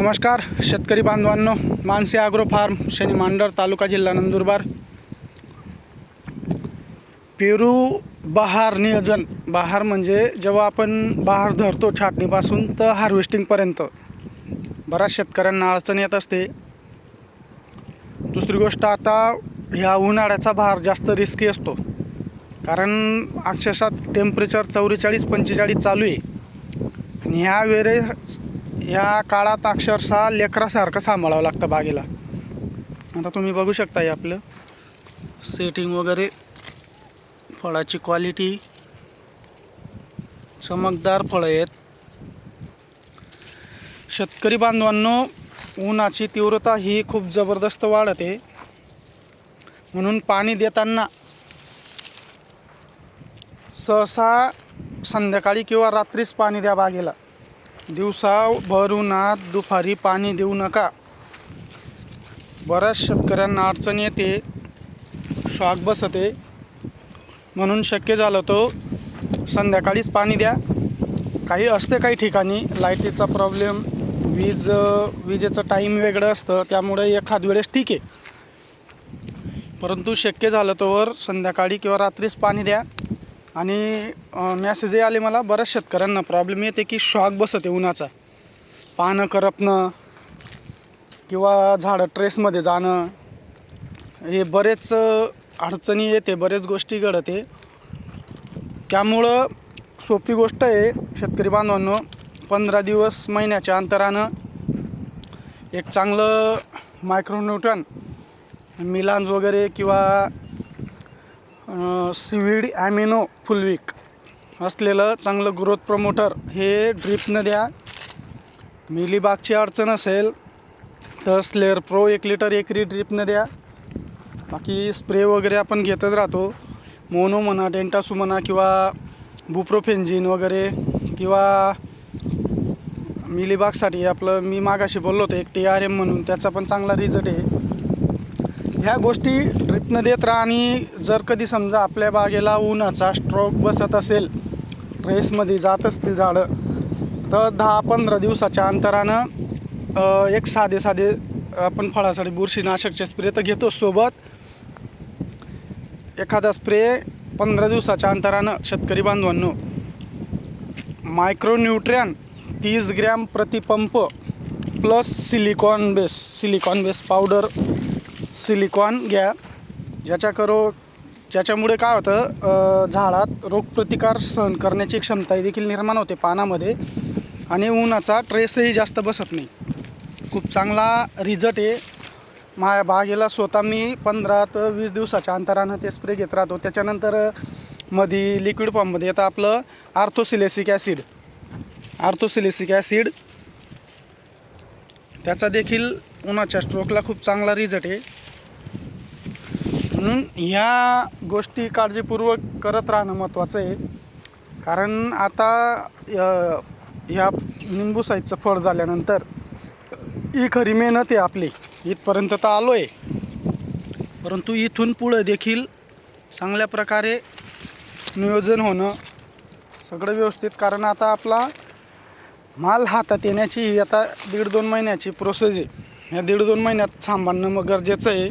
नमस्कार शेतकरी बांधवांनो मानसी ॲग्रो फार्म शनी मांडर तालुका जिल्हा नंदुरबार. पेरू बहार नियोजन. बहार म्हणजे जेव्हा आपण बहार धरतो छाटणीपासून तर हार्वेस्टिंगपर्यंत बऱ्याच शेतकऱ्यांना अडचण येत असते. दुसरी गोष्ट आता ह्या उन्हाळ्याचा बहार जास्त रिस्की असतो. कारण अक्षरशः टेम्परेचर चौवेचाळीस पंचेचाळीस चालू आहे. आणि ह्या वेळेस ह्या काळात अक्षरशः लेकरासारखं सांभाळावं लागतं बागेला. आता तुम्ही बघू शकता हे आपलं. सेटिंग वगैरे फळाची क्वालिटी चमकदार फळं आहेत. शेतकरी बांधवांनो उन्हाची तीव्रता ही खूप जबरदस्त वाढते. म्हणून पाणी देताना सहसा संध्याकाळी किंवा रात्रीच पाणी द्या बागेला. दिवसा उन्हात दुपारी पाणी देऊ नका. बऱ्याच शेतकऱ्यांना अडचण येते. शॉक बसते. म्हणून शक्य झालं तो संध्याकाळीच पाणी द्या. काही असते काही ठिकाणी लाईटीचा प्रॉब्लेम वीज विजेचं टाईम वेगळं असतं त्यामुळे एखाद वेळेस ठीक आहे. परंतु शक्य झालं तोवर संध्याकाळी किंवा रात्रीच पाणी द्या. आणि मॅसेजही आले मला बऱ्याच शेतकऱ्यांना. प्रॉब्लेम येते की शॉक बसते उन्हाचा. पानं करपणं किंवा झाडं ट्रेसमध्ये जाणं हे बरेच अडचणी येते बरेच गोष्टी घडते. त्यामुळं सोपी गोष्ट आहे शेतकरी बांधवांनो पंधरा दिवस महिन्याच्या अंतरानं एक चांगलं मायक्रोन्यूटन मिलांज वगैरे किंवा स्वीड ॲमिनो फुलविक असलेलं चांगलं ग्रोथ प्रमोटर हे ड्रिपनं द्या. मिलीबागची अडचण असेल तर स्लेअर प्रो एक लिटर एकरी ड्रिपनं द्या. बाकी स्प्रे वगैरे आपण घेतच राहतो. मोनो म्हणा डेंटासू म्हणा किंवा बुप्रोफेन्झिन वगैरे किंवा मिलीबागसाठी आपलं मी मागाशी बोललो होतो एक टी आर एम म्हणून त्याचा पण चांगला रिझल्ट आहे. ह्या गोष्टी ड्रिपनं देत राहा आणि जर कधी समजा आपल्या बागेला उन्हाचा स्ट्रोक बसत असेल ट्रेसमध्ये जात असतील झाडं तर दहा पंधरा दिवसाच्या अंतरानं एक साधे साधे आपण फळासाठी बुरशीनाशकचे स्प्रे तर घेतो सोबत. एखादा स्प्रे पंधरा दिवसाच्या अंतरानं शेतकरी बांधवांनो. मायक्रोन्यूट्रियन तीस gram प्रतिपंप plus silicon base silicon base powder silicon घ्या. ज्याच्या करो ज्याच्यामुळे काय होतं झाडात रोगप्रतिकार सहन करण्याची क्षमता देखील निर्माण होते पानामध्ये आणि उन्हाचा ट्रेसही जास्त बसत नाही. खूप चांगला रिझल्ट आहे. माझ्या बागेला स्वतः मी पंधरा ते वीस दिवसाच्या अंतरानं ते स्प्रे घेत राहतो. त्याच्यानंतर मधी लिक्विड फॉर्ममध्ये येतं आपलं आर्थोसिलेसिक ॲसिड. आर्थोसिलेसिक ॲसिड. त्याचा देखील उन्हाच्या स्ट्रोकला खूप चांगला रिझल्ट आहे. म्हणून ह्या गोष्टी काळजीपूर्वक करत राहणं महत्त्वाचं आहे. कारण आता ह्या निंबू साईजचं फळ झाल्यानंतर ही खरी मेहनत आहे आपली. इथपर्यंत तर आलो आहे परंतु इथून पुढं देखील चांगल्या प्रकारे नियोजन होणं सगळं व्यवस्थित. कारण आता आपला माल हातात येण्याची ही आता दीड दोन महिन्याची प्रोसेस आहे. ह्या दीड दोन महिन्यात सांभाळणं मग गरजेचं आहे.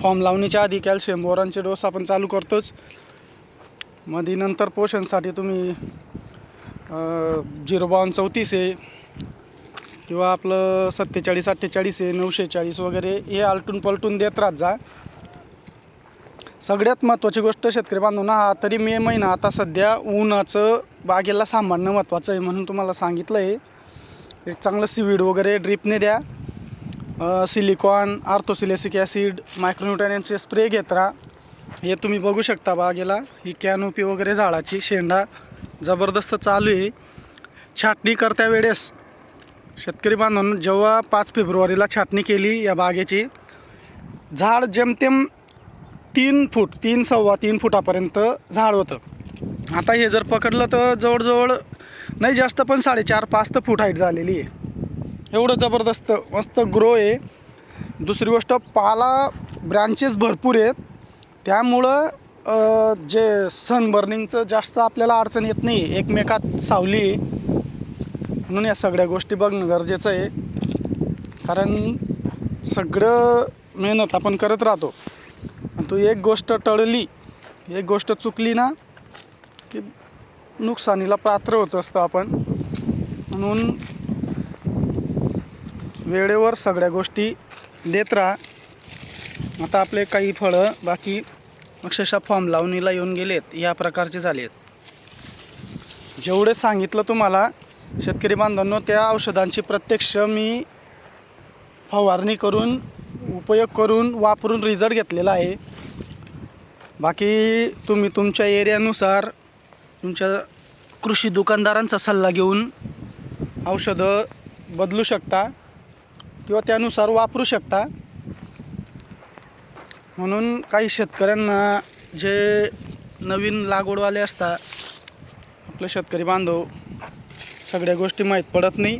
फॉर्म लावणीच्या आधी कॅल्शियम बोरांचे डोस आपण चालू करतोच. मध्ये नंतर पोषणसाठी तुम्ही झिरो बावन चौतीस आहे किंवा आपलं सत्तेचाळीस अठ्ठेचाळीस आहे नऊशे चाळीस वगैरे हे आलटून पलटून देत राहत जा. सगळ्यात महत्त्वाची गोष्ट शेतकरी बांधवांना हा तरी मे महिना आता सध्या उन्हाचं बागेला सांभाळणं महत्त्वाचं आहे म्हणून तुम्हाला सांगितलं आहे एक चांगलं सीवीड वगैरे ड्रिपने द्या. सिलिकॉन आर्थोसिलेसिक ॲसिड मायक्रोन्युट्रॅनियनचे स्प्रे घेत राहा. हे तुम्ही बघू शकता बागेला. ही कॅनोपी वगैरे झाडाची शेंडा जबरदस्त चालू आहे. छाटणी करत्या वेळेस शेतकरी बांधून जेव्हा पाच फेब्रुवारीला छाटणी केली या बागेची झाड जेमतेम तीन फूट तीन सव्वा तीन फुटापर्यंत झाड होतं. आता हे जर पकडलं तर जवळजवळ नाही जास्त पण साडेचार पाच तर फूट हाईट झालेली आहे. एवढं जबरदस्त मस्त ग्रो आहे. दुसरी गोष्ट पाला ब्रँचेस भरपूर आहेत. त्यामुळं जे सनबर्निंगचं जास्त आपल्याला अडचण येत नाही एकमेकात सावली आहे. म्हणून या सगळ्या गोष्टी बघणं गरजेचं आहे. कारण सगळं मेहनत आपण करत राहतो. आणि तू एक गोष्ट टळली एक गोष्ट चुकली ना की नुकसानीला पात्र होत असतो आपण. म्हणून वेळेवर सगळ्या गोष्टी देत राहा. आता आपले काही फळं बाकी अक्षरशः फॉर्म लावणीला येऊन गेलेत या प्रकारचे झाले आहेत जेवढे सांगितलं तुम्हाला शेतकरी बांधवांनो त्या औषधांची प्रत्यक्ष मी फवारणी करून उपयोग करून वापरून रिझल्ट घेतलेला आहे. बाकी तुम्ही तुमच्या एरियानुसार तुमच्या कृषी दुकानदारांचा सल्ला घेऊन औषधं बदलू शकता. किंवा त्यानुसार वापरू शकता. म्हणून काही शेतकऱ्यांना जे नवीन लागवडवाले असतात आपले शेतकरी बांधव सगळ्या गोष्टी माहीत पडत नाही.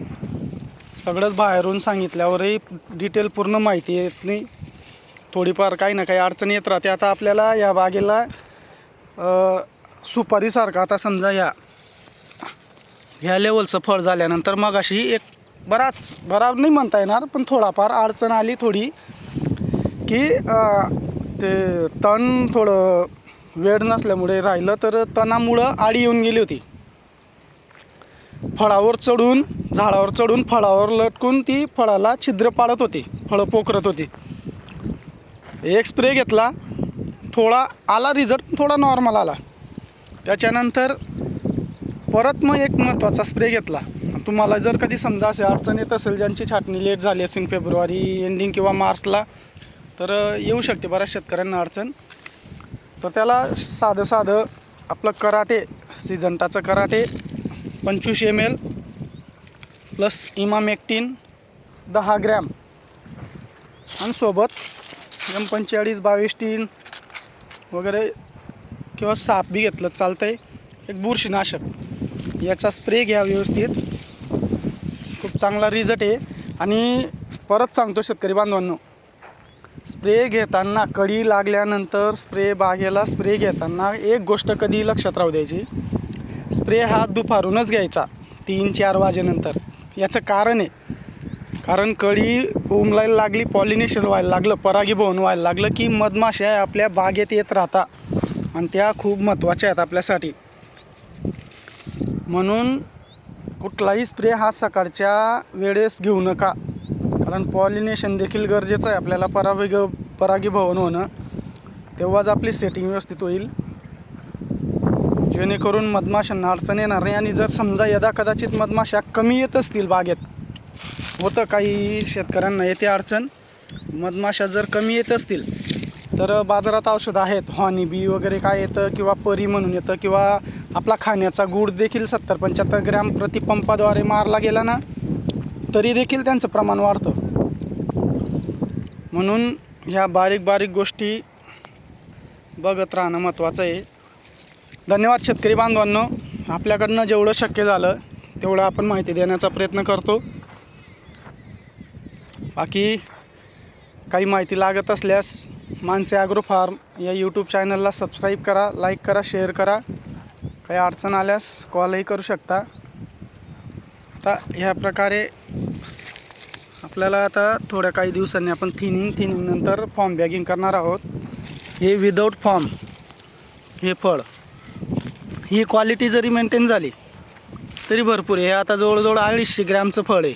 सगळंच बाहेरून सांगितल्यावरही डिटेल पूर्ण माहिती येत नाही. थोडीफार काही ना काही अडचण येत राहते. आता आपल्याला या बागेला सुपारीसारखं आता समजा या ह्या लेवलचं फळ झाल्यानंतर मग अशी एक बराच बरा नाही म्हणता येणार पण थोडाफार अडचण आली थोडी की ते तण थोडं वेळ नसल्यामुळे राहिलं तर तणामुळं आडी येऊन गेली होती. फळावर चढून झाडावर चढून फळावर लटकून ती फळाला छिद्र पाडत होती फळं पोखरत होती. एक स्प्रे घेतला थोडा आला रिझल्ट थोडा नॉर्मल आला. त्याच्यानंतर परत मग एक महत्त्वाचा स्प्रे घेतला. तुम्हाला जर कधी समजा असे अडचण येत असेल ज्यांची छाटणी लेट झाली असेल फेब्रुवारी एंडिंग किंवा मार्चला तर येऊ शकते बऱ्याच शेतकऱ्यांना अडचण. तर त्याला साधं साधं आपलं कराटे सिजंटाचं कराटे पंचवीस एम एल प्लस इमामेक्टिन दहा ग्रॅम. आणि सोबत एम पंचेचाळीस बावीस टीन वगैरे किंवा साप बी घेतलं चालतं आहे एक बुरशीनाशक. याचा स्प्रे घ्या व्यवस्थित. चांगला रिझल्ट आहे. आणि परत सांगतो शेतकरी बांधवांनो स्प्रे घेताना कडी लागल्यानंतर स्प्रे बागेला स्प्रे घेताना एक गोष्ट कधी लक्षात राहू द्यायची? स्प्रे हा दुपारूनच घ्यायचा तीन चार वाजेनंतर. याचं कारण आहे कारण कळी उमलायला लागली पॉलिनेशन व्हायला लागलं परागीभवन व्हायला लागलं की मधमाशा आपल्या बागेत येत राहता आणि त्या खूप महत्त्वाच्या आहेत आपल्यासाठी. म्हणून कुठलाही स्प्रे हा सकाळच्या वेळेस घेऊ नका. कारण पॉलिनेशन देखील गरजेचं आहे आपल्याला परागिग परागीभवन होणं. तेव्हाच आपली सेटिंग व्यवस्थित होईल. जेणेकरून मधमाशांना अडचण येणार नाही. आणि जर समजा यदा कदाचित मधमाशा कमी येत असतील बागेत होतं काही शेतकऱ्यांना येते अडचण. मधमाशा जर कमी येत असतील तर बाजारात औषधं आहेत. हॉनी बी वगैरे काय येतं किंवा परी म्हणून येतं किंवा आपला खाण्याचा गुड देखील सत्तर पंच्याहत्तर ग्रॅम प्रतिपंपाद्वारे मारला गेला ना तरी देखील त्यांचं प्रमाण वाढतं. म्हणून ह्या बारीक बारीक गोष्टी बघत राहणं महत्त्वाचं आहे. धन्यवाद शेतकरी बांधवांनो. आपल्याकडनं जेवढं शक्य झालं तेवढं आपण माहिती देण्याचा प्रयत्न करतो. बाकी काही माहिती लागत असल्यास मानसे ॲग्रो फार्म या यूट्यूब चॅनलला सबस्क्राईब करा लाईक करा शेअर करा. काही अडचण आल्यास कॉलही करू शकता. आता ह्या प्रकारे आपल्याला आता थोड्या काही दिवसांनी आपण थिनिंग थिनिंगनंतर फॉर्म बॅगिंग करणार आहोत. हे विदाऊट फॉर्म हे फळ. ही क्वालिटी जरी मेंटेन झाली तरी भरपूर हे आता जवळजवळ अडीचशे ग्रॅमचं फळ आहे.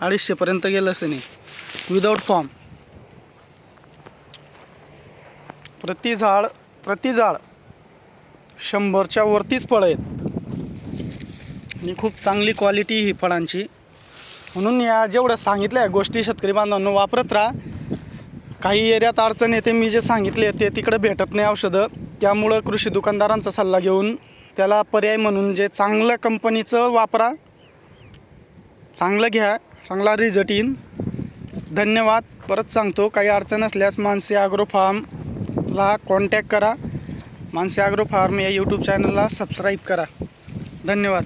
अडीचशेपर्यंत गेलं असं नाही. Without form. प्रति झाड प्रति झाड शंभरच्या वरतीच फळं आहेत. आणि खूप चांगली क्वालिटी ही फळांची. म्हणून या जेवढ्या सांगितल्या गोष्टी शेतकरी बांधवांना वापरत राहा. काही एरियात अडचण येते मी जे सांगितले ते तिकडे भेटत नाही औषधं. त्यामुळं कृषी दुकानदारांचा सल्ला घेऊन त्याला पर्याय म्हणून जे चांगल्या कंपनीचं वापरा. चांगलं घ्या चांगला रिझल्ट येईन. धन्यवाद. परत सांगतो काही अडचण असल्यास मानसी आग्रो फार्मला कॉन्टॅक्ट करा. मानसी आग्रो फार्म या यूट्यूब चॅनलला सबस्क्राईब करा. धन्यवाद.